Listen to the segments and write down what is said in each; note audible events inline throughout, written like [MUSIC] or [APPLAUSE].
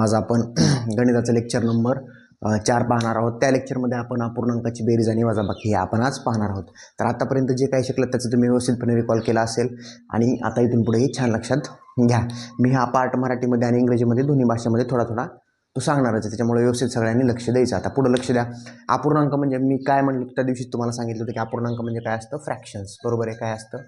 आज आपण [CLEARS THROAT] गणिताचं लेक्चर नंबर चार पाहणार आहोत. त्या लेक्चरमध्ये आपण अपूर्णांकाची बेरीज आणि वजाबाकी हे आपण आज पाहणार आहोत. तर आतापर्यंत जे काही शिकलं त्याचं तुम्ही व्यवस्थितपणे रिकॉल केला असेल. आणि आता इथून पुढेही छान लक्षात घ्या. मी हा पार्ट मराठीमध्ये आणि इंग्रजीमध्ये दोन्ही भाषेमध्ये थोडा थोडा तो सांगणारच आहे. त्याच्यामुळे व्यवस्थित सगळ्यांनी लक्ष द्यायचं. आता पुढं लक्ष द्या. अपूर्णांक म्हणजे मी काय म्हणलं त्या दिवशी तुम्हाला सांगितलं होतं की अपूर्णांक म्हणजे काय असतं? फ्रॅक्शन्स बरोबर आहे? काय असतं?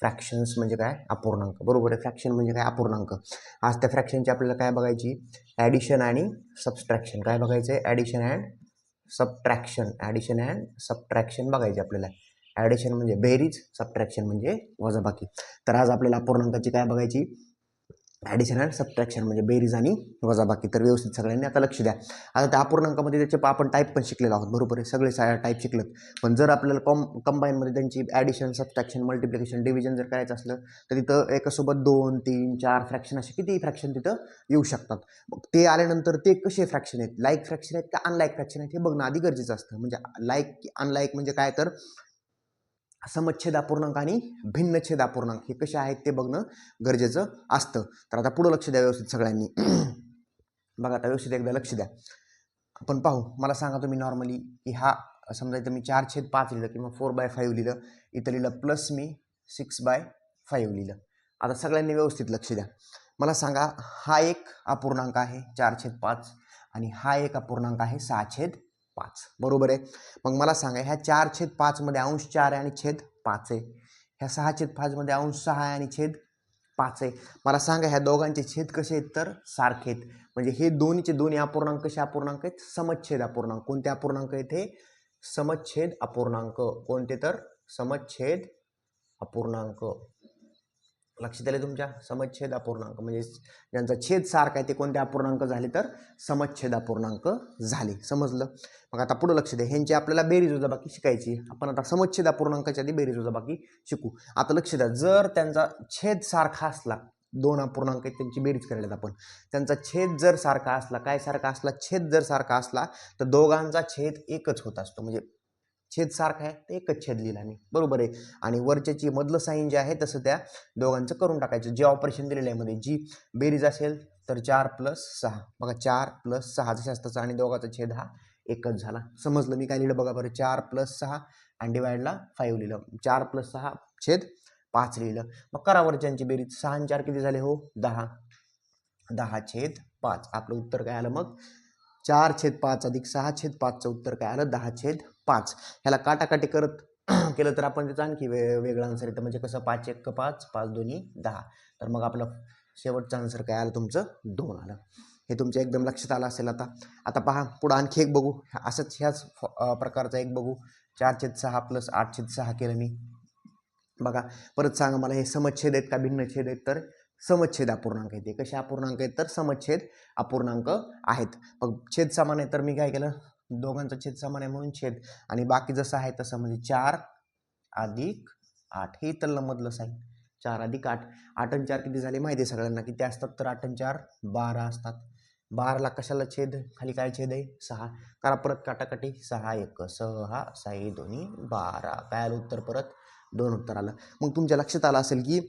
फ्रॅक्शन्स म्हणजे काय? अपूर्णांक. बरोबर आहे? फ्रॅक्शन म्हणजे काय? अपूर्णांक. आज त्या फ्रॅक्शनची आपल्याला काय बघायची? ॲडिशन आणि सबस्ट्रॅक्शन काय बघायचं आहे addition and subtraction addition and subtraction बघायचे आपल्याला. ॲडिशन म्हणजे बेरीज सबट्रॅक्शन म्हणजे वजाबाकी. तर आज आपल्याला अपूर्णांकाची काय बघायची? ॲडिशन अँड सबट्रॅक्शन म्हणजे बेरीज आणि वजाबाकी. तर व्यवस्थित सगळ्यांनी आता लक्ष द्या. आता त्या अपूर्णांकामध्ये त्याचे आपण टाईप पण शिकलेलो आहोत. बरोबर आहे? सगळे सा टाईप शिकलेत. पण जर आपल्याला कॉम कंबाईनमध्ये त्यांची ॲडिशन सबट्रॅक्शन मल्टिप्लिकेशन डिव्हिजन जर करायचं असलं तर तिथं एकासोबत दोन तीन चार फ्रॅक्शन असे कितीही फ्रॅक्शन तिथं येऊ शकतात. मग ते आल्यानंतर ते कसे फ्रॅक्शन आहेत? लाईक फ्रॅक्शन आहेत का अनलाईक फ्रॅक्शन आहेत? हे बघणं आधी गरजेचं असतं. म्हणजे लाईक अनलाईक म्हणजे काय तर समच्छेद अपूर्णांक आणि भिन्नछेद अपूर्णांक हे कसे आहेत ते बघणं गरजेचं असतं. तर आता पुढं लक्ष द्या व्यवस्थित सगळ्यांनी. [CLEARS THROAT] बघा आता व्यवस्थित एकदा लक्ष द्या. आपण पाहू. मला सांगा तुम्ही नॉर्मली की हा समजा इथं मी चार छेद पाच लिहिलं किंवा फोर बाय फाईव्ह लिहिलं. इथं लिहिलं प्लस मी सिक्स बाय फाईव्ह लिहिलं. आता सगळ्यांनी व्यवस्थित लक्ष द्या. मला सांगा हा एक अपूर्णांक आहे चार छेद पाच. आणि हा एक अपूर्णांक आहे सहा छेद पाच. बरोबर आहे? मग मला सांगा ह्या चार छेद पाचमध्ये अंश चार आहे आणि छेद पाच आहे. ह्या सहा छेद पाचमध्ये अंश सहा आहे आणि छेद पाच आहे. मला सांगा ह्या दोघांचे छेद कसे आहेत तर? सारखे आहेत. म्हणजे हे दोन्हीचे दोन्ही अपूर्णांक कसे अपूर्णांक आहेत? समच्छेद अपूर्णांक. कोणते अपूर्णांक आहेत हे? समच्छेद अपूर्णांक. कोणते तर? समच्छेद अपूर्णांक. लक्षात आले तुमच्या? समच्छेद अपूर्णांक. म्हणजे ज्यांचा छेद सारखा आहे ते कोणते अपूर्णांक झाले तर? समच्छेद अपूर्णांक झाले. समजलं? मग आता पुढं लक्ष द्या. ह्यांची आपल्याला बेरीज वजाबाकी शिकायची. आपण आता समच्छेद अपूर्णांकाच्या आधी बेरीज वजाबाकी शिकू. आता लक्ष द्या. जर त्यांचा छेद सारखा असला दोन अपूर्णांक आहेत त्यांची बेरीज करायला आपण. त्यांचा छेद जर सारखा असला काय सारखा असला? छेद जर सारखा असला तर दोघांचा छेद एकच होत असतो. म्हणजे छेद सारखा आहे तर एकच छेद लिहिला मी. बरोबर आहे. आणि वरच्याची मधलं साईन जे आहे तसं त्या दोघांचं करून टाकायचं. जे ऑपरेशन दिलेलं आहे मध्ये जी बेरीज असेल तर चार प्लस सहा. बघा चार प्लस सहा जसं आणि दोघांचा छेद हा एकच झाला. समजलं मी काय लिहिलं? बघा बरं चार प्लस सहा आणि डिवाइडला फाईव्ह लिहिलं. चार प्लस सहा छेद पाच लिहिलं. मग करा वरच्यांची बेरीज. सहा आणि चार किती झाले हो? दहा. दहा छेद पाच. आपलं उत्तर काय आलं मग? चार छेद पाच अधिक सहा छेद पाचचं उत्तर काय आलं? दहा छेद पाच. ह्याला काटाकाटी करत [CLEARS THROAT] केलं तर आपण त्याचा आणखी वे वेगळा आन्सर येतं. म्हणजे कसं पाच एक पाच पाच दोन्ही दहा. तर मग आपलं शेवटचं आन्सर काय आलं? तुमचं दोन आलं. हे तुमच्या एकदम लक्षात आलं असेल आता. आता पहा पुढं आणखी एक बघू. असंच ह्याच प्रकारचा एक बघू. चार छेद सहा प्लस आठ छेद सहा केलं मी. बघा परत सांगा मला हे समच्छेद आहेत का भिन्न छेद आहेत? तर समच्छेद अपूर्णांक आहेत हे कसे अपूर्णांक आहेत? तर समच्छेद अपूर्णांक आहेत. मग छेद समान आहे तर मी काय केलं? दोघांचा छेद समान आहे म्हणून छेद. आणि बाकी जसं आहे तसं म्हणजे चार अधिक आठ. हे इथलं मधलं साईन. चार अधिक आठ. आठ आणि चार किती झाले माहिती आहे सगळ्यांना? किती असतात तर आठ आणि चार बारा असतात. बाराला कशाला छेद? खाली काय छेद आहे? सहा. करा परत काटाकाटी. सहा एक सहा साई दोन्ही बारा. काय आलं उत्तर परत? दोन उत्तर आलं. मग तुमच्या लक्षात आलं असेल की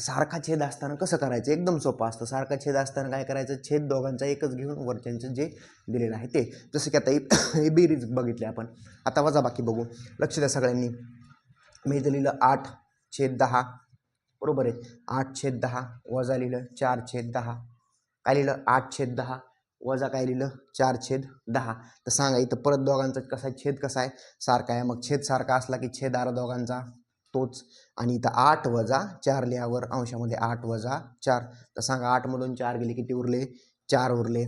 सारखा छेद असताना कसं करायचं? एकदम सोपं असतं. सारखा छेद असताना काय करायचं? छेद दोघांचा एकच घेऊन वरच्यांचं जे दिलेलं आहे ते. जसं की आता हे- हे बेरीज बघितली आपण. आता वजा बाकी बघू. लक्ष द्या सगळ्यांनी. मी इथं लिहिलं आठ छेद दहा. बरोबर आहे. आठ छेद दहा वजा लिहिलं चार छेद दहा. काय लिहिलं? आठ छेद दहा वजा काय लिहिलं? चार छेद दहा. तर सांगा इथं परत दोघांचा कसा आहे? छेद कसा आहे? सारखा आहे. मग छेद सारखा असला की छेद आरा दोघांचा. तोच. आणि इथं आठ वजा चार लिहावर अंशामध्ये आठ वजा चार. तर सांगा आठमधून चार गेले किती उरले? चार उरले.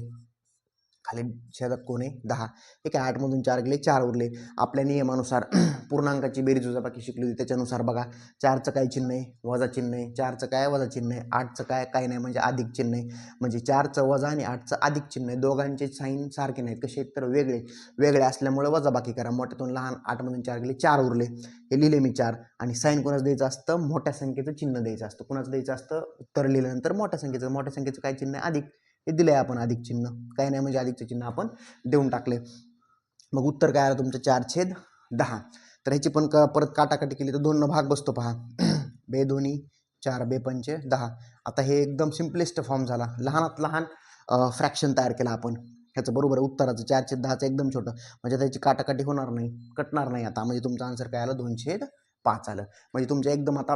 खाली छेदक कोण आहे? दहा. ठीक आहे आठमधून चार गेले चार उरले. आपल्या नियमानुसार [CLEARS THROAT] पूर्णांकाची बेरीज वजाबाकी शिकली होती. त्याच्यानुसार बघा चारचं काय चिन्ह आहे? वजा चिन्ह आहे. चारचं काय वजा चिन्ह आहे? आठचं काय काय नाही म्हणजे अधिक चिन्ह आहे. म्हणजे चारचं वजा आणि आठचं अधिक चिन्ह आहे. दोघांचे साईन सारखे नाहीत कसे तर वेगळे. वेगळे असल्यामुळे वजाबाकी करा. मोठ्यातून लहान आठमधून चार गेले चार उरले. हे लिहिले मी चार. आणि साईन कोणाचं द्यायचं असतं? मोठ्या संख्येचं चिन्ह द्यायचं असतं. कोणाचं द्यायचं असतं? उत्तर लिहिल्यानंतर मोठ्या संख्येचं. मोठ्या संख्येचं काय चिन्ह आहे? अधिक. हे दिलं आहे आपण अधिक चिन्ह. काही नाही म्हणजे अधिकचे चिन्ह आपण देऊन टाकले मग उत्तर काय आलं तुमचं? चार छेद दहा. तर ह्याची पण क परत काटाकाटी केली तर दोन भाग बसतो पहा. [CLEARS THROAT] बे दोन्ही चार बे पंचे दहा. आता हे एकदम सिम्पलेस्ट फॉर्म झाला. लहानात लहान फ्रॅक्शन तयार केला आपण. ह्याचं बरोबर आहे उत्तराचं. छेद दहाचं एकदम छोटं. म्हणजे त्याची काटाकाटी होणार नाही. कटणार नाही आता. म्हणजे तुमचं आन्सर काय आलं? दोनशे पाच आलं. म्हणजे तुमच्या एकदम आता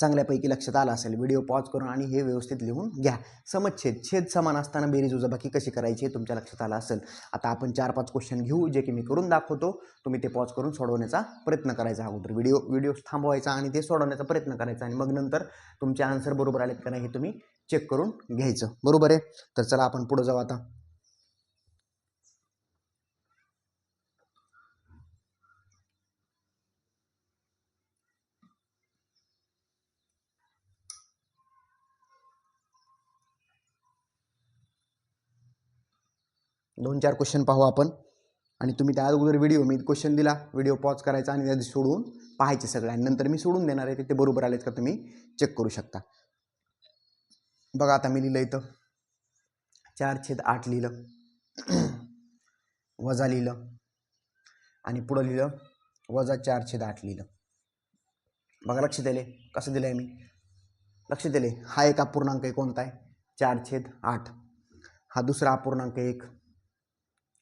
चांगल्यापैकी लक्षात आलं असेल व्हिडिओ पॉज करून आणि हे व्यवस्थित लिहून घ्या. समच्छेद छेद समान असताना बेरीज उजाबाकी कशी करायची हे तुमच्या लक्षात आलं असेल. आता आपण चार पाच क्वेश्चन घेऊ जे की मी करून दाखवतो. तुम्ही ते पॉज करून सोडवण्याचा प्रयत्न करायचा अगोदर. व्हिडिओ व्हिडिओ थांबवायचा आणि ते सोडवण्याचा प्रयत्न करायचा आणि मग नंतर तुमचे आन्सर बरोबर आलेत का नाही हे तुम्ही चेक करून घ्यायचं. बरोबर आहे? तर चला आपण पुढं जाऊ आता. दोन चार क्वेश्चन पाहू आपण. आणि तुम्ही त्या अगोदर व्हिडिओ मी क्वेश्चन दिला व्हिडिओ पॉज करायचा आणि त्यात सोडून पाहायचे सगळं. आणि नंतर मी सोडून देणार आहे ते बरोबर आलेत का तुम्ही चेक करू शकता. बघा आता मी लिहिलं इथं. चार छेद आठ लिहिलं. [CLEARS THROAT] वजा लिहिलं. आणि पुढं लिहिलं वजा चार छेद आठ लिहिलं. बघा लक्ष दिले कसं दिलं आहे मी? लक्ष दिले हा एक अपूर्णांक आहे कोणता आहे? चार छेद आठ. हा दुसरा अपूर्णांक एक.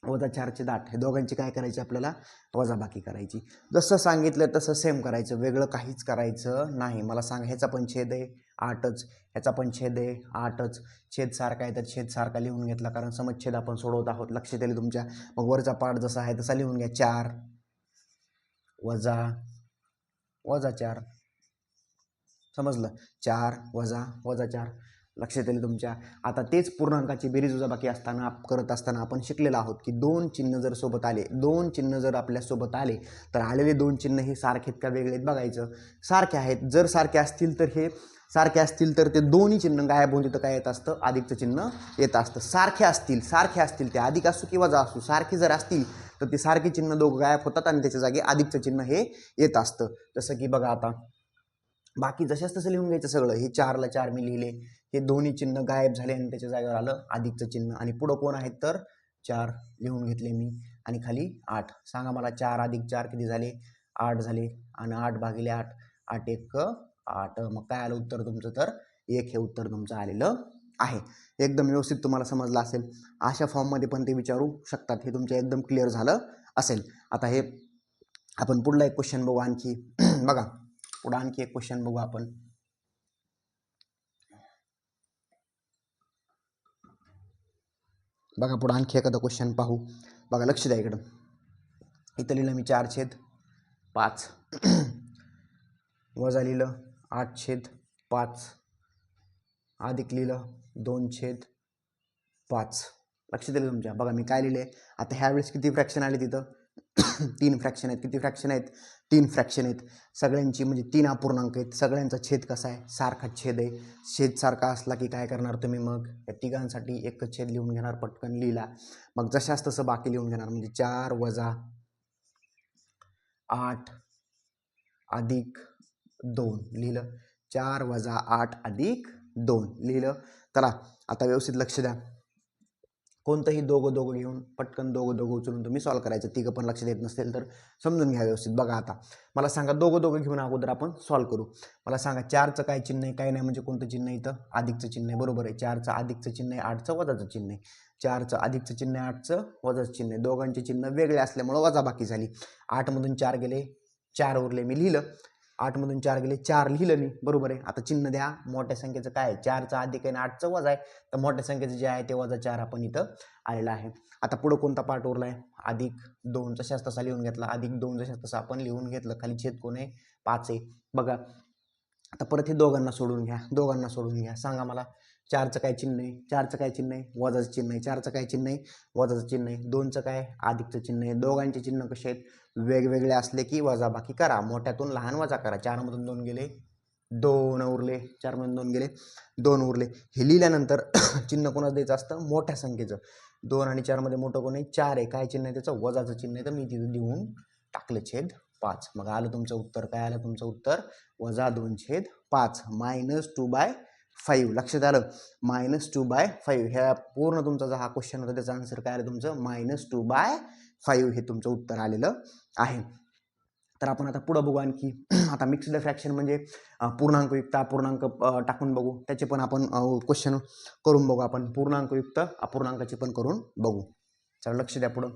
वजा चारचे दाट हे दोघांची काय करायची आपल्याला? वजाबाकी करायची. जसं सांगितलं तसं सेम करायचं. वेगळं काहीच करायचं नाही. मला सांग ह्याचा पण छेद आहे? आठच. ह्याचा पण छेद आहे? आठच. छेद सारखा आहे तर छेद सारखा लिहून घेतला. कारण समच्छेद आपण सोडवत आहोत. लक्ष दिले तुमच्या. मग वरचा पाठ जसा आहे तसा लिहून घ्या. चार. वजा. वजा चार. समजलं? चार. वजा. वजा चार. लक्षात येईल तुमच्या. आता तेच पूर्णांकाची बेरीज बाकी असताना करत असताना आपण शिकलेलो आहोत की दोन चिन्ह जर सोबत आले दोन चिन्ह जर आपल्यासोबत आले तर आलेले दोन चिन्ह हे सारखे का वेगळेत बघायचं. सारखे आहेत. जर सारखे असतील तर हे सारखे असतील तर ते दोन्ही चिन्ह गायब होऊन तिथं काय येत असतं? अधिकचं चिन्ह येत असतं. सारखे असतील सारखे असतील ते अधिक असू किंवा जा असू सारखे जर असतील तर ते सारखे चिन्ह दोघं गायब होतात आणि त्याच्या जागी अधिकचं चिन्ह हे येत असतं. जसं की बघा आता बाकी जशाच तसं लिहून घ्यायचं सगळं. हे चारला चार मी लिहिले. हे दोन्ही चिन्ह गायब झाले आणि त्याच्या जागेवर आलं अधिकचं चिन्ह. आणि पुढं कोण आहेत तर? चार लिहून घेतले मी. आणि खाली आठ. सांगा मला चार अधिक चार किती झाले? आठ झाले. आणि आठ भागिले आठ. आठ एक आठ. मग काय आलं उत्तर तुमचं? तर एक हे उत्तर तुमचं आलेलं आहे. एकदम व्यवस्थित तुम्हाला समजलं असेल. अशा फॉर्ममध्ये पण ते विचारू शकतात. हे तुमच्या एकदम क्लिअर झालं असेल. आता हे आपण पुढला एक क्वेश्चन बघू आणखी. [CLEARS THROAT] बघा. पुढं आणखी एक क्वेश्चन बघू आपण. बघा पुढं आणखी एखादा क्वेश्चन पाहू. बघा लक्ष द्या इकडं. इथं लिहिलं मी चार छेद पाच. वजा लिहिलं आठ छेद पाच. अधिक लिहिलं दोन छेद पाच. लक्ष दिलं तुमच्या. बघा मी काय लिहिले? आता ह्यावेळेस किती फ्रॅक्शन आले तिथं? तीन फ्रॅक्शन आहेत. किती फ्रॅक्शन आहेत? तीन फ्रॅक्शन आहेत. सगळ्यांची म्हणजे तीन अपूर्णांक आहेत. सगळ्यांचा छेद कसा आहे? सारखा छेद आहे. छेद सारखा असला की काय करणार तुम्ही मग? या तिघांसाठी एकच छेद लिहून घेणार पटकन लिहिला. मग जशाच तसं बाकी लिहून घेणार. म्हणजे चार वजा आठ अधिक दोन लिहिलं. चार वजा आठ अधिक दोन लिहिलं. चला आता व्यवस्थित लक्ष द्या. कोणतंही दोघं दोघं घेऊन पटकन दोघं दोघं उचलून तुम्ही सॉल्व करायचं. तिघं पण लक्ष देत नसेल तर समजून घ्या व्यवस्थित. बघा आता मला सांगा दोघं दोघं घेऊन अगोदर आपण सॉल्व करू. मला सांगा चारचं काय चिन्ह आहे काय नाही म्हणजे कोणतं चिन्ह इथं? अधिकचं चिन्ह आहे बरोबर आहे. चारचं अधिकचं चिन्ह आहे आठचं वजाचं चिन्ह आहे. चारचं अधिकचं चिन्ह आहे आठचं वजाचं चिन्ह आहे. दोघांचे चिन्ह वेगळे असल्यामुळं वजा बाकी झाली. आठमधून चार गेले चार उरले. मी लिहिलं आठमधून चार गेले चार लिहिलं मी. बरोबर आहे. आता चिन्ह द्या. मोठ्या संख्येचं काय आहे? चारचं अधिक आहे? आणि आठचं वजा आहे. तर मोठ्या संख्येचं जे आहे ते वजा चार आपण इथं आलेलं आहे. आता पुढं कोणता पाठ उरला आहे अधिक दोनचा जशाच लिहून घेतला. अधिक दोनचा जशाच आपण लिहून घेतलं. खाली छेद कोण आहे? पाच आहे. बघा. आता परत हे दोघांना सोडून घ्या दोघांना सोडून घ्या. सांगा मला चारचं काय चिन्ह आहे? चारचं काय चिन्ह आहे? वजाचं चिन्ह आहे. चारचं काय चिन्ह आहे? वजाचं चिन्ह आहे. दोनचं काय? अधिकचं चिन्ह आहे. दोघांचे चिन्ह कसे आहेत? वेगवेगळे असले की वजाबाकी करा. मोठ्यातून लहान वजा करा. चारमधून दोन गेले. दोन उरले. चारमधून दोन गेले. दोन उरले. हे लिहिल्यानंतर [COUGHS] चिन्ह कोणाचं द्यायचं असतं? मोठ्या संख्येचं. दोन आणि चारमध्ये मोठं कोण आहे? चार आहे. काय चिन्ह आहे त्याचं? वजाचं चिन्ह आहे. तर मी तिथं देऊन टाकलं छेद. पाच. मग आलं तुमचं उत्तर. काय आलं तुमचं उत्तर? वजा दोन छेद पाच. Minus two by five. लक्षात आलं? Minus two by five. ह्या पूर्ण तुमचा जो हा क्वेश्चन होता त्याचं आन्सर काय आलं तुमचं? मायनस टू बाय फाईव्ह हे तुमचं उत्तर आलेलं आहे. तर आपण आता पुढं बघू आणखी. [CLEARS THROAT] आता मिक्स्ड फ्रॅक्शन म्हणजे पूर्णांकयुक्त अपूर्णांक टाकून बघू. त्याचे पण आपण क्वेश्चन करून बघू आपण. पूर्णांकयुक्त अपूर्णांकाचे पण करून बघू. चला लक्ष द्या पुढं.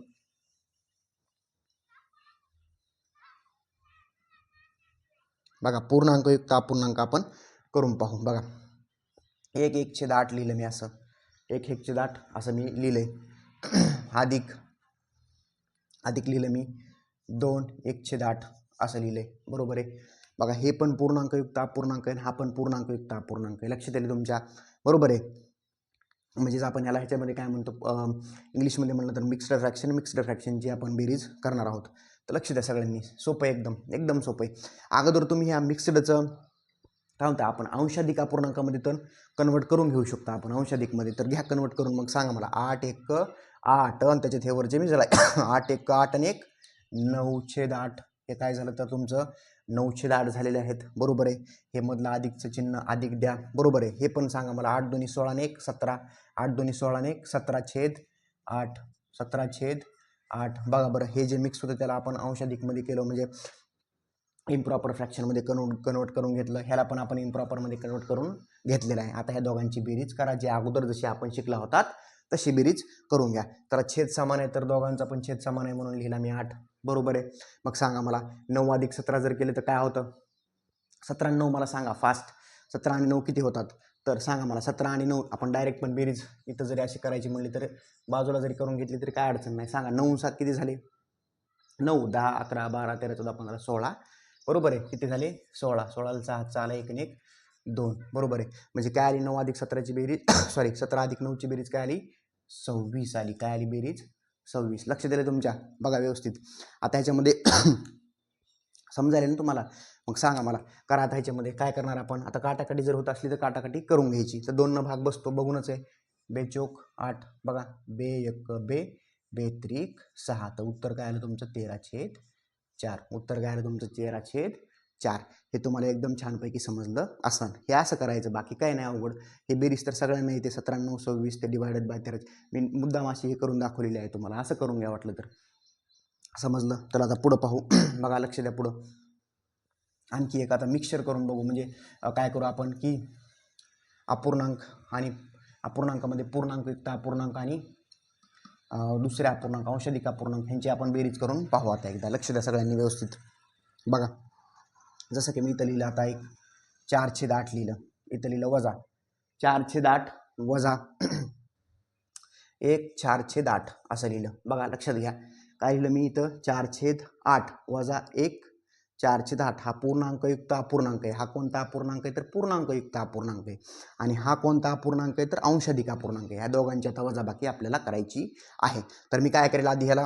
बघा पूर्णांकयुक्त अपूर्णांक आपण करून पाहू. बघा एक एक छेद आठ लिहिलं मी असं. एक एक छेद आठ असं मी लिहिलंय. [CLEARS THROAT] अधिक अधिक लिहिलं मी. दोन एक छेद आठ असं लिहिलंय. बरोबर आहे? बघा हे पण पूर्णांकयुक्त अपूर्णांक आहे आणि हा पण पूर्णांकयुक्त अपूर्णांक आहे. लक्षात येईल तुमच्या? बरोबर आहे? म्हणजेच आपण याला ह्याच्यामध्ये काय म्हणतो? इंग्लिशमध्ये म्हणलं तर मिक्स्ड फ्रॅक्शन मिक्स्ड फ्रॅक्शनची आपण बेरीज करणार आहोत. तर लक्ष द्या सगळ्यांनी. सोपं आहे एकदम. एकदम सोपं आहे. अगोदर तुम्ही ह्या मिक्सडचं काय म्हणता आपण अंशाधिक अपूर्णांकामध्ये तर कन्वर्ट करून घेऊ शकतो आपण अंशाधिकमध्ये तर घ्या कन्वर्ट करून मग सांगा मला. आठ एक आठ आणि त्याच्यात हे वरचे मी झाला [COUGHS] आठ एक आठ आणि एक नऊ छेद आठ. हे काय झालं तर तुमचं नऊ छेद आठ झालेले आहेत. बरोबर आहे. हे मधलं अधिकचं चिन्ह अधिक द्या. बरोबर आहे. हे पण सांगा मला. आठ दोन्ही सोळा आणि एक सतरा. आठ दोन्ही सोळा आणि एक सतरा छेद आठ. सतरा छेद आठ. बघा बरं हे जे मिक्स होतं त्याला आपण अंशाधिकमध्ये केलं म्हणजे इम्प्रॉपर फ्रॅक्शनमध्ये कन्वर्ट कन्वर्ट करून घेतलं. ह्याला पण आपण इम्प्रॉपरमध्ये कन्वर्ट करून घेतलेलं आहे. आता ह्या दोघांची बेरीज करा. जे अगोदर जशी आपण शिकला होतात तशी बेरीज करून घ्या. तर छेद समान आहे तर दोघांचा पण छेद समान आहे म्हणून लिहिला मी आठ. बरोबर आहे? मग सांगा मला नऊ अधिक सतरा जर केले तर काय होतं? सतरा नऊ मला सांगा फास्ट सतरा आणि नऊ किती होतात? तर सांगा मला सतरा आणि नऊ आपण डायरेक्ट पण बेरीज इथं जरी अशी करायची म्हणली तर बाजूला जरी करून घेतली तरी काय अडचण नाही. सांगा नऊ सात किती झाले? नऊ दहा अकरा बारा तेरा चौदा पंधरा सोळा. बरोबर आहे किती झाले? सोळा. सोळाला सहा चाला एक आणि एक दोन. बरोबर आहे. म्हणजे काय आली? नऊ अधिक सतराची बेरीज [COUGHS] सॉरी सतरा अधिक नऊची बेरीज काय आली? सव्वीस आली. काय आली बेरीज? सव्वीस. लक्ष दिलं तुमच्या. बघा व्यवस्थित. आता ह्याच्यामध्ये समजायला ना तुम्हाला? मग सांगा मला करा आता ह्याच्यामध्ये? काय करणार आपण? आता काटाकाटी जर होत असली तर काटाकाटी करून घ्यायची. तर दोन भाग बसतो बघूनच आहे. बेचोक आठ बघा. बे एक बे. बेत्रिक सहा. तर उत्तर काय आलं तुमचं? तेरा छेद चार. उत्तर काय आलं तुमचं? तेरा छेद चार. हे तुम्हाला एकदम छानपैकी समजलं असणार. हे असं करायचं बाकी काय नाही अवघड. हे बेरीज तर सगळ्यांना येते. सतरा नऊ सव्वीस ते डिवायडेड बाय तेरा. मी मुद्दाम अशी हे करून दाखवलेली आहे तुम्हाला. असं करून घ्या वाटलं तर. समजलं तर आता पुढं पाहू. [CLEARS THROAT] बघा लक्ष द्या पुढं. आणखी एक आता मिक्सचर करून बघू म्हणजे काय करू आपण की अपूर्णांक आणि अपूर्णांकामध्ये पूर्णांक एकता अपूर्णांक आणि दुसऱ्या अपूर्णांक औषधिक अपूर्णांक ह्यांची आपण बेरीज करून पाहू आता एकदा. लक्ष द्या सगळ्यांनी व्यवस्थित. बघा जसं की मी इथं लिहिलं आता एक चार छेद आठ लिहिलं. इथं लिहिलं वजा. चार छेद आठ वजा. [CLEARS THROAT] एक चार छेद आठ असं लिहिलं. बघा लक्षात घ्या. काय लिहिलं मी इथं चार छेद आठ वजा एक. चार छेद आठ हा पूर्णांकयुक्त अपूर्णांक आहे. हा कोणता अपूर्णांक आहे? तर पूर्णांकयुक्त अपूर्णांक आहे. आणि हा कोणता अपूर्णांक आहे? तर अंशाधिक अपूर्णांक आहे. ह्या दोघांची आता वजाबाकी आपल्याला करायची आहे. तर मी काय करेल आधी ह्याला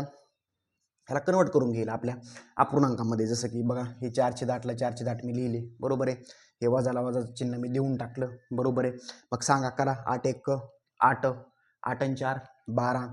ह्याला कन्वर्ट करून घेईल आपल्या अपूर्णांकामध्ये. जसं की बघा हे चारशे दाटला चारशे दाट मी लिहिले. बरोबर आहे? हे वजाला वजाचं चिन्ह मी देऊन टाकलं. बरोबर आहे? मग सांगा करा. आठ एक आठ. आठ आणि चार बारा.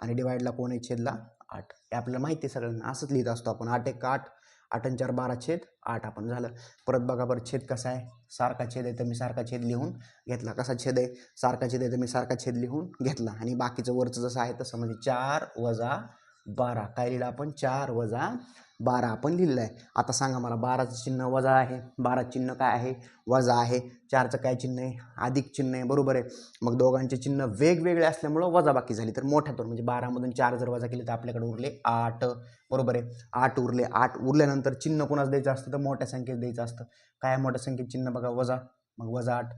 आणि डिवाईडला कोण आहे? छेदला आठ. हे आपल्याला माहिती आहे सगळ्यांना. असंच लिहित असतो आपण. आठ एक आठ. आठ आणि चार बारा छेद आठ. आपण झालं. परत बघा बरं छेद कसा आहे? सारखा छेद आहे तर मी सारखा छेद लिहून घेतला. कसा छेद आहे? सारखा छेद आहे तर मी सारखा छेद लिहून घेतला. आणि बाकीचं वरचं जसं आहे तसं म्हणजे चार वजा बारा. काय लिहिलं आपण? चार वजा बारा आपण लिहिलेलं आहे. आता सांगा मला बाराचं चिन्ह वजा आहे. बारा चिन्ह काय आहे? वजा आहे. चारचं काय चिन्ह आहे? अधिक चिन्ह आहे. बरोबर आहे. मग दोघांचे चिन्ह वेगवेगळे असल्यामुळं वजा बाकी झाली. तर मोठ्यातून म्हणजे बारामधून चार जर वजा केले तर आपल्याकडे उरले आठ. बरोबर आहे. आठ उरले आठ. उरल्यानंतर चिन्ह कोणाच द्यायचं असतं? तर मोठ्या संख्येत द्यायचं असतं. काय मोठ्या संख्येत चिन्ह? बघा वजा. मग वजा आठ.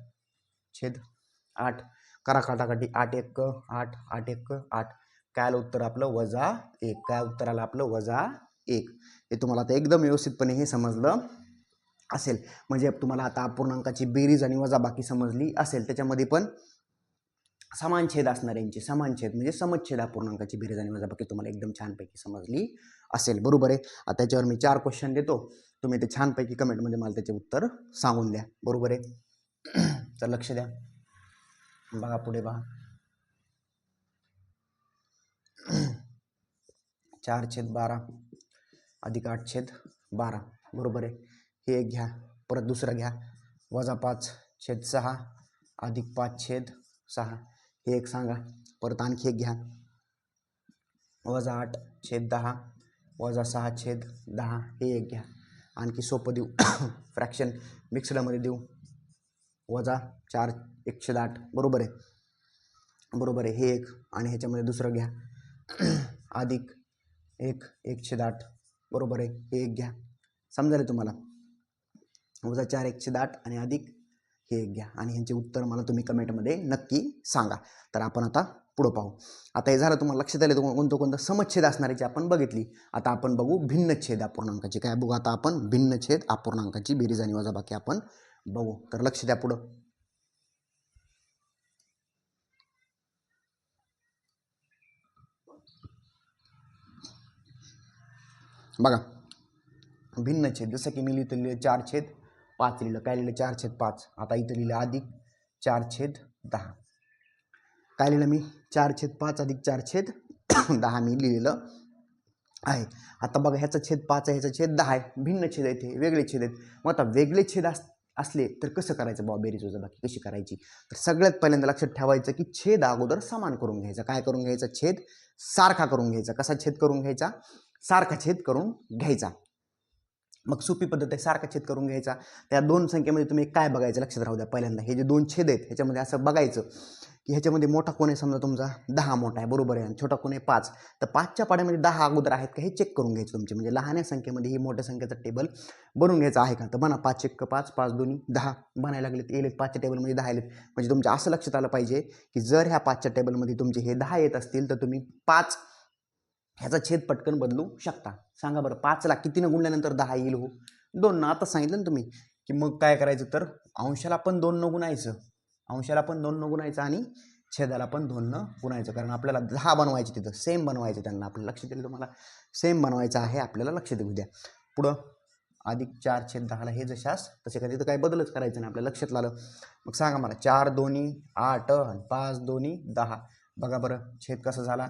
छेद आठ. करा काटाकाटी. आठ एक आठ आठ एक आठ. काय आलं उत्तर आपलं? वजा एक. काय उत्तर आलं आपलं? वजा एक. हे तुम्हाला आता एकदम व्यवस्थितपणे हे समजलं असेल. म्हणजे तुम्हाला आता पूर्णांकाची बेरीज आणि वजाबाकी समजली असेल. त्याच्यामध्ये पण समान छेद असणार यांचे. समान छेद म्हणजे समच्छेद पूर्णांकाची बेरीज आणि वजाबाकी तुम्हाला एकदम छानपैकी समजली असेल. बरोबर आहे? आता त्याच्यावर मी चार क्वेश्चन देतो. तुम्ही ते छानपैकी कमेंटमध्ये मला त्याचे उत्तर सांगून द्या. बरोबर आहे? [CLEARS THROAT] तर लक्ष द्या. बघा पुढे बघा. चार छेद बारा. अधिक आठ छेद बारा. बरोबर आहे. हे एक घ्या. परत दुसरं घ्या. वजा पाच छेद सहा. अधिक पाच छेद सहा. हे एक सांगा. परत आणखी एक घ्या. वजा आठ छेद दहा. वजा सहा छेद दहा. हे एक घ्या. आणखी सोपं देऊ. [COUGHS] फ्रॅक्शन मिक्सडमध्ये देऊ. वजा चार एकशे आठ. बरोबर आहे. बरोबर आहे. हे एक. आणि ह्याच्यामध्ये दुसरं घ्या. [COUGHS] अधिक एक एकशे आठ. बरोबर आहे हे एक घ्या. समजायला तुम्हाला? वजा चार एकशे दाट आणि अधिक हे एक घ्या. आणि ह्यांचे उत्तर मला तुम्ही कमेंटमध्ये नक्की सांगा. तर आपण आता पुढं पाहू. आता हे झालं तुम्हाला लक्षात आलं तुम्हाला कोणतं कोणतं समच्छेद असणाऱ्याची आपण बघितली. आता आपण बघू भिन्नच्छेद अपूर्णांकाची. काय बघू? आता आपण भिन्नच्छेद अपूर्णांकाची बेरीज आणि वजाबाकी आपण बघू. तर लक्ष द्या पुढं. बघा. भिन्न छेद. जसं की मी लिहितं लिहिलं चार छेद पाच लिहिलं. काय लिहिलं? चार छेद पाच. आता इथं लिहिलं अधिक चार छेद दहा. काय लिहिलं मी? चार छेद पाच अधिक चार छेद [COUGHS] दहा मी लिहिलेलं आहे. आता बघा ह्याचा छेद पाच आहे ह्याचा छेद दहा आहे. भिन्न छेद आहेत हे वेगळे छेद आहेत. मग आता वेगळे छेद अस असले तर कसं करायचं बाबा बेरीज बाकी कशी करायची? तर सगळ्यात पहिल्यांदा लक्षात ठेवायचं की छेद अगोदर समान करून घ्यायचा. काय करून घ्यायचा? छेद सारखा करून घ्यायचा. कसा छेद करून घ्यायचा? सारखा छेद करून घ्यायचा. मग सोपी पद्धत आहे सारखा छेद करून घ्यायचा. त्या दोन संख्येमध्ये तुम्ही काय बघायचं लक्षात राहू द्या पहिल्यांदा. हे जे दोन छेद आहेत ह्याच्यामध्ये असं बघायचं की ह्याच्यामध्ये मोठा कोण आहे समजा तुमचा दहा मोठा आहे बरोबर आहे. आणि छोटा कोण आहे पाच. तर पाचच्या पाड्यामध्ये दहा अगोदर आहेत का हे चेक करून घ्यायचं तुमचे. म्हणजे लहान्या संख्येमध्ये ही मोठ्या संख्येचा टेबल बनवून घ्यायचं आहे का? तर म्हणा पाच एक पाच पाच दोन्ही दहा. बनायला लागलेत येलेत पाचच्या टेबलमध्ये दहा येलेत म्हणजे तुमच्या असं लक्षात आलं पाहिजे की जर ह्या पाचच्या टेबलमध्ये तुमचे हे दहा येत असतील तर तुम्ही पाच ह्याचा छेद पटकन बदलू शकता. सांगा बरं पाचला कितीनं गुणल्यानंतर दहा येईल हो? दोन ना आता सांगितलं ना तुम्ही की मग काय करायचं तर अंशाला पण दोन न गुणायचं. अंशाला पण दोन न गुणायचं आणि छेदाला पण दोन न गुणायचं. कारण आपल्याला दहा बनवायचे तिथं सेम बनवायचं त्यांना. आपलं लक्ष दिलं तुम्हाला सेम बनवायचं आहे आपल्याला लक्ष देऊ द्या. पुढं अधिक चार छेद दहाला हे जशास तसे का तिथं काही बदलच करायचं नाही आपल्या लक्षात आलं. मग सांगा मला चार दोन्ही आठ पाच दोन्ही दहा. बघा बरं छेद कसा झाला?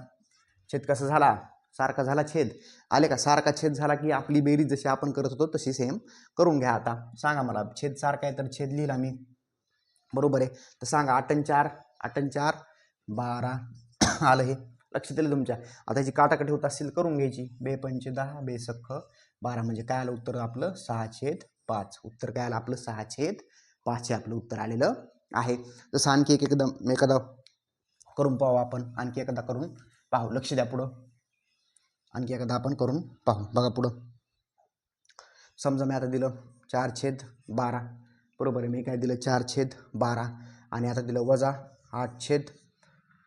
छेद कसा झाला? सारखा झाला छेद. आले का? सारखा छेद झाला की आपली बेरीज जशी आपण करत होतो तशी सेम करून घ्या आता. सांगा मला छेद सारखा आहे तर छेद लिहिला मी. बरोबर आहे. तर सांगा आठ चार आठन चार बारा. [COUGHS] आलं हे. लक्षात येईल तुमच्या. आता ह्याची काटाकाटी होत असतील करून घ्यायची. बे पंचे दहा बे सख्ख बारा. म्हणजे काय आलं उत्तर? आपलं सहा छेद पाच. उत्तर काय आलं? आपलं सहा छेद पाच हे आपलं उत्तर आलेलं आहे. जसं आणखी एक एकदम एखादा करून पाहू आपण. आणखी एखादा करून पाहू. लक्ष द्या पुढं. आणखी एखादा आपण करून पाहू. बघा पुढं. समजा मी आता दिलं चार छेद बारा. बरोबर आहे मी काय दिलं? चार छेद बारा. आणि आता दिलं वजा आठ छेद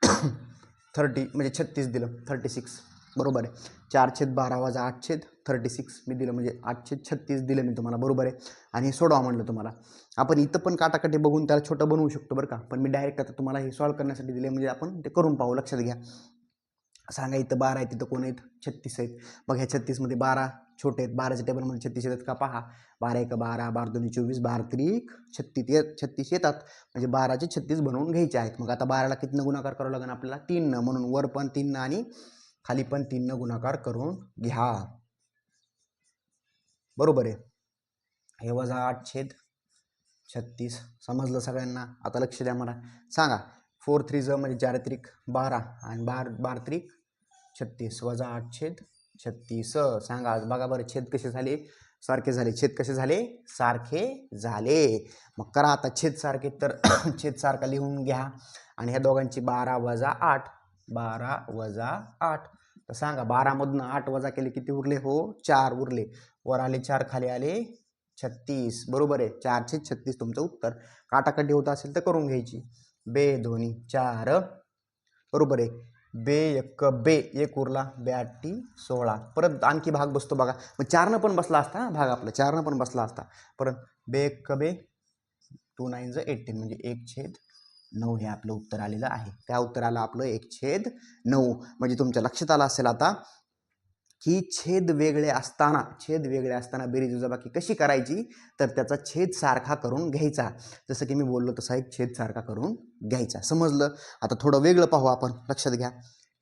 [COUGHS] थर्टी म्हणजे छत्तीस दिलं थर्टी सिक्स. बरोबर आहे. चार छेद बारा वजा आठ छेद थर्टी सिक्स. मी दिलं म्हणजे आठ छेद छत्तीस दिलं मी तुम्हाला. बरोबर आहे. आणि हे सोडवा म्हणलं तुम्हाला. आपण इथं पण काटाकाटी बघून त्याला छोटं बनवू शकतो बरं का. पण मी डायरेक्ट आता तुम्हाला हे सॉल्व करण्यासाठी दिले म्हणजे आपण ते करून पाहू. लक्षात घ्या. सांगा इथं बारा आहे तिथं कोण आहेत? छत्तीस आहेत. मग ह्या छत्तीसमध्ये बारा छोटे आहेत. बाराच्या टेबलमध्ये छत्तीस येतात का? पहा. बारा एक बारा बारा दोन्ही चोवीस बारा त्रिक छत्तीस येत छत्तीस येतात. म्हणजे बाराचे छत्तीस बनवून घ्यायचे आहेत. मग आता बाराला कितीनं गुणाकार करावं लागेल आपल्याला? तीननं म्हणून वर पण तीननं आणि खाली पण तीननं गुणाकार करून घ्या. बरोबर आहे. हे वजा आठ छेद छत्तीस. समजलं सगळ्यांना? आता लक्ष द्या मला. सांगा. फोर थ्री ज म्हणजे चार त्रिक बारा आणि बार बार त्रिक छत्तीस वजा आठ छेद छत्तीस. सांगा बघा बरं छेद कसे झाले? सारखे झाले. छेद कसे झाले? सारखे झाले. मग करा आता छेद सारखे तर [COUGHS] छेद सारखा लिहून घ्या. आणि ह्या दोघांची बारा वजा आठ बारा वजा आठ. तर सांगा बारामधनं आठ वजा केले किती उरले? हो चार उरले. वर आले चार खाली आले छत्तीस. बरोबर आहे. चारशे छत्तीस तुमचं उत्तर. काटाकाटी होत असेल तर करून घ्यायची. बे दोन्ही चार. बरोबर आहे. बे एक बे एक उरला. ब्याटी सोळा. परत आणखी भाग बसतो बघा. मग चारनं पण बसला असता भाग आपला. चारनं पण बसला असता. परत बे एक बे टू नाईन ज एटीन म्हणजे एक छेद नऊ हे आपलं उत्तर आलेलं आहे. त्या उत्तराला आपलं एक छेद नऊ. म्हणजे तुमच्या लक्षात आलं असेल आता की छेद वेगळे असताना छेद वेगळे असताना बेरीज वजाबाकी कशी करायची? तर त्याचा छेद सारखा करून घ्यायचा. जसं की मी बोललो तसा एक छेद सारखा करून घ्यायचा. समजलं? आता थोडं वेगळं पाहू आपण. लक्षात घ्या.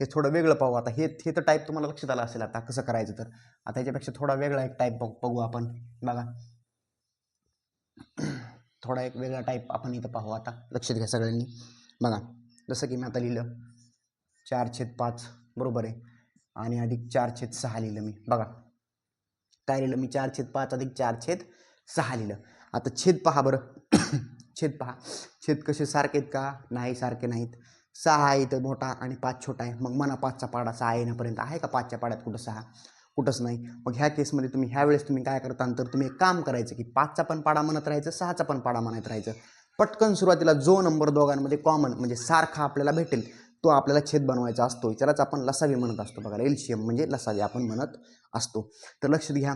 हे थोडं वेगळं पाहू. आता हे हे तर टाईप तुम्हाला लक्षात आला असेल आता कसं करायचं तर. आता याच्यापेक्षा थोडा वेगळा एक टाईप बघू आपण. बघा. थोडा एक वेगळा टाईप आपण इथं पाहू आता. लक्षात घ्या सगळ्यांनी. बघा. जसं की मी आता लिहिलं. चार छेद पाच. बरोबर आहे. आणि अधिक चार छेद सहा लिहिलं मी. बघा. काय लिहिलं? मी चार छेद पाच अधिक चार छेद सहा लिहिलं. आता छेद पहा बरं. [COUGHS] छेद पहा. छेद कसे सारखे आहेत का? नाही सारखे नाहीत. सहा आहे इथं मोठा आणि पाच छोटा आहे. मग म्हणा पाचचा पाडा सहा येण्यापर्यंत आहे का पाचच्या पाड्यात कुठं सहा? कुठंच नाही. मग ह्या केसमध्ये तुम्ही ह्या वेळेस तुम्ही काय करता? तर तुम्ही एक काम करायचं की पाचचा पण पाडा म्हणत राहायचं सहाचा पण पाडा म्हणत राहायचं. पटकन सुरुवातीला जो नंबर दोघांमध्ये कॉमन म्हणजे सारखा आपल्याला भेटेल तो आपल्याला छेद बनवायचा असतो. त्यालाच आपण लसावी म्हणत असतो बघा. एल्शियम म्हणजे लसावी आपण म्हणत असतो. तर लक्षात घ्या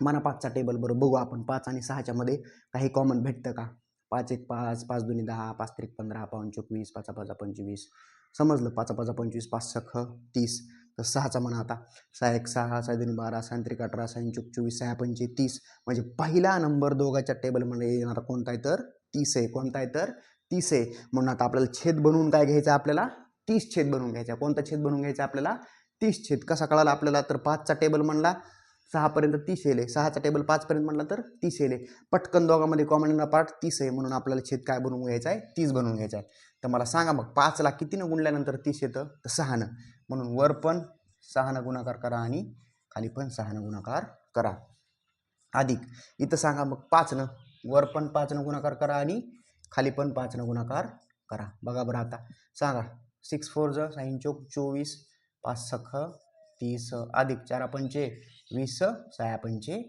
मना पाचचा टेबल बरं बघू आपण. पाच आणि सहाच्या मध्ये काही कॉमन भेटतं का? पाच एक पाच पाच दोन्ही दहा पाच त्रिक पंधरा पाच चोवीस पाचा पाचा पंचवीस. समजलं? पाचा पाचा पंचवीस पाच सख तीस. तर सहाचा म्हणा आता. सहा एक सहा सहा दोन बारा सहा त्रिक अठरा सहा चोक चोवीस सहा पंचे तीस. म्हणजे पहिला नंबर दोघाच्या टेबलमध्ये येणारा कोणता आहे तर? तीस आहे. कोणता आहे तर? तीस आहे. म्हणून आता आपल्याला छेद बनवून काय घ्यायचं आहे आपल्याला? तीस छेद बनवून घ्यायचा कोणता छेद बनवून घ्यायचा आपल्याला? तीस छेद. कसा कळाला आपल्याला? तर पाचचा टेबल म्हणला सहापर्यंत तीस येले. सहाचा टेबल पाचपर्यंत म्हणला तर तीस येले. पटकन दोघांमध्ये कॉमन पार्ट तीस आहे. म्हणून आपल्याला छेद काय बनवून घ्यायचा आहे? तीस बनवून घ्यायचा आहे. तर मला सांगा मग पाचला कितीनं गुणल्यानंतर तीस येतं? तर सहानं. म्हणून वर पण सहानं गुणाकार करा आणि खाली पण सहानं गुणाकार करा. अधिक. इथं सांगा मग पाचनं. वर पण पाचनं गुणाकार करा आणि खाली पण पाचनं गुणाकार करा. बघा बरं आता. सांगा. सिक्स फोर ज साईन चोक चोवीस पाच सख तीस अधिक चार पंचे वीस सहा पंचे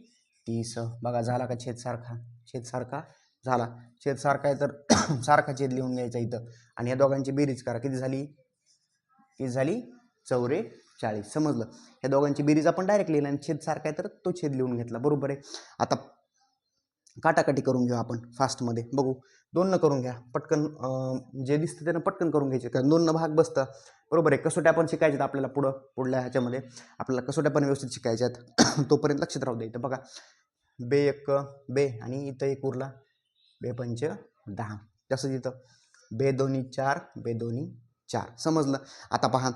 तीस. बघा झाला का छेदसारखा छेदसारखा झाला. छेदसारखा आहे तर [CLEARS THROAT] सारखा छेद लिहून घ्यायचा इथं. आणि या दोघांची बेरीज करा. किती झाली? किती झाली? चौरे चाळीस. समजलं. या दोघांची बेरीज आपण डायरेक्ट लिहिला आणि छेद सारखा आहे तर तो छेद लिहून घेतला. बरोबर आहे. आता काटाकाटी करून घेऊ आपण फास्टमध्ये बघू. दोननं करून घ्या. पटकन जे दिसतं त्यांना पटकन करून घ्यायचे. कारण दोननं भाग बसतं. बरोबर आहे. कसोट्या पण शिकायच्यात आपल्याला पुढं पुढल्या ह्याच्यामध्ये. आपल्याला कसोट्या पण व्यवस्थित शिकायच्या आहेत [COUGHS] तोपर्यंत लक्षात राहू दे. इथं बघा. बे एक बे आणि इथं एक उरला. बे पंच दहा. तसंच इथं. बे दोन्ही चार बे दोन्ही चार. समजलं? आता पहा.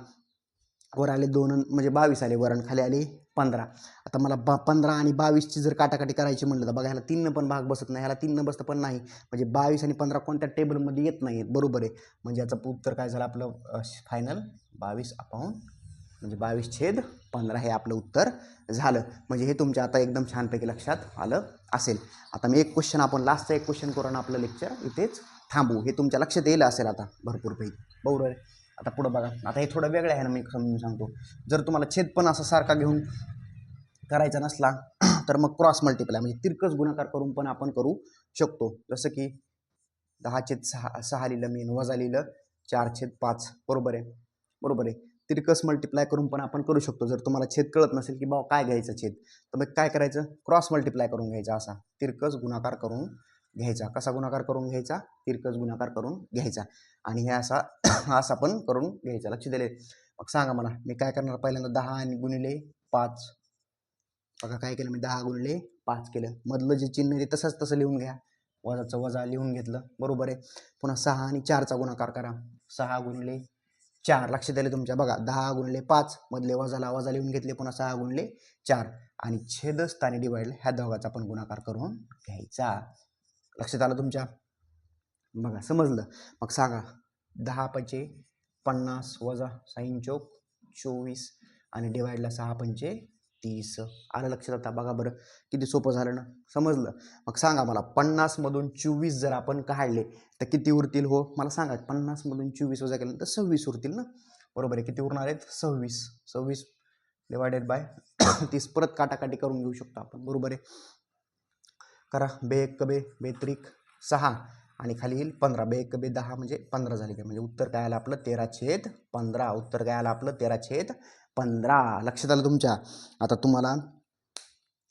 वर आले दोन म्हणजे बावीस आले वरण खाली आले पंधरा. आता मला बा पंधरा आणि बावीसची जर काटाकाटी करायची म्हणलं तर बघा ह्याला तीननं पण भाग बसत नाही ह्याला तीननं बसतं पण नाही. म्हणजे बावीस आणि पंधरा कोणत्या टेबलमध्ये येत नाही बरोबर आहे. म्हणजे याचं उत्तर काय झालं आपलं? फायनल बावीस अपाऊन म्हणजे बावीस छेद पंधरा हे आपलं उत्तर झालं. म्हणजे हे तुमच्या आता एकदम छानपैकी लक्षात आलं असेल. आता मी एक क्वेश्चन आपण लास्टचा एक क्वेश्चन करून आपलं लेक्चर इथेच थांबू. हे तुमच्या लक्षात येईल असेल आता भरपूर पैकी बरोबर आहे. आता पुढं बघा. आता हे थोडं वेगळं आहे ना मी समजून सांगतो. जर तुम्हाला छेद पण असा सारखा घेऊन करायचा नसला [CLEARS THROAT] तर मग क्रॉस मल्टिप्लाय म्हणजे तिरकस गुणाकार करून पण आपण करू शकतो. जसं की दहा छेद सहा सहा लिहिलं मी वजा लिहिलं चार छेद पाच. बरोबर आहे? बरोबर आहे. तिरकस मल्टिप्लाय करून पण आपण करू शकतो. जर तुम्हाला छेद कळत नसेल की बाबा काय घ्यायचं छेद तर मग काय करायचं? क्रॉस मल्टिप्लाय करून घ्यायचा असा. तिरकस गुणाकार करून घ्यायचा. कसा गुणाकार करून घ्यायचा? तिरकस गुणाकार करून घ्यायचा. आणि हे असा [COUGHS] असा पण करून घ्यायचा. लक्ष दिले. मग सांगा मला मी काय करणार? पहिल्यांदा दहा आणि गुणिले पाच. बघा काय केलं मी? दहा गुणिले पाच केलं. मधलं जे चिन्ह आहे ते तसंच तसं लिहून घ्या. वजाचं वजा लिहून घेतलं. बरोबर आहे. पुन्हा सहा आणि चारचा गुणाकार करा. सहा गुणिले चार. लक्ष दिले तुमच्या. बघा दहा गुणले पाच. मधले वजाला वजा लिहून घेतले. पुन्हा सहा गुणले चार. आणि छेदस्थानी डिवाइड ह्या दोघाचा पण गुणाकार करून घ्यायचा. लक्षात आलं तुमच्या? बघा समजलं. मग सांगा दहा पंचे पन्नास वजा साईन चौक चोवीस आणि डिवाईडला सहा पंचे तीस. आलं लक्षात आता बघा बरं. किती सोपं झालं ना? समजलं. मग सांगा मला पन्नासमधून चोवीस जर आपण काढले तर किती उरतील हो? मला सांगा पन्नासमधून चोवीस वजा केल्यानंतर सव्वीस उरतील ना? बरोबर आहे किती उरणार आहेत? सव्वीस. सव्वीस डिवायडेड बाय [COUGHS] तीस. परत काटाकाटी करून घेऊ शकतो आपण. बरोबर आहे. करा. बे एक बे बेत्रिक सहा. आणि खाली येईल पंधरा. बे एक बे दहा म्हणजे पंधरा झाले काय म्हणजे उत्तर काय आलं आपलं? तेरा छेद पंधरा. उत्तर काय आलं आपलं? तेरा छेद पंधरा. लक्षात आलं तुमच्या? आता तुम्हाला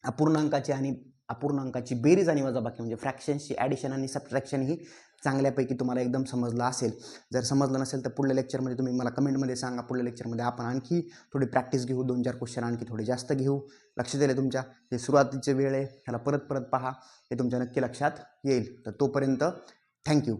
अपूर्णांकाची आणि अपूर्णांकाची बेरीज आणि वजाबाकी म्हणजे फ्रॅक्शन्सची ॲडिशन आणि सबट्रॅक्शन ही चांगल्यापैकी तुम्हाला एकदम समजलं असेल. जर समजलं नसेल तर पुढल्या लेक्चरमध्ये तुम्ही मला कमेंटमध्ये सांगा. पुढल्या लेक्चरमध्ये आपण आणखी थोडी प्रॅक्टिस घेऊ. दोन चार क्वेश्चन आणखी थोडे जास्त घेऊ. लक्ष दिले तुमच्या. हे सुरुवातीचे वेळ आहे. ह्याला परत परत पहा. हे तुमच्या नक्की लक्षात येईल. तर तोपर्यंत थँक्यू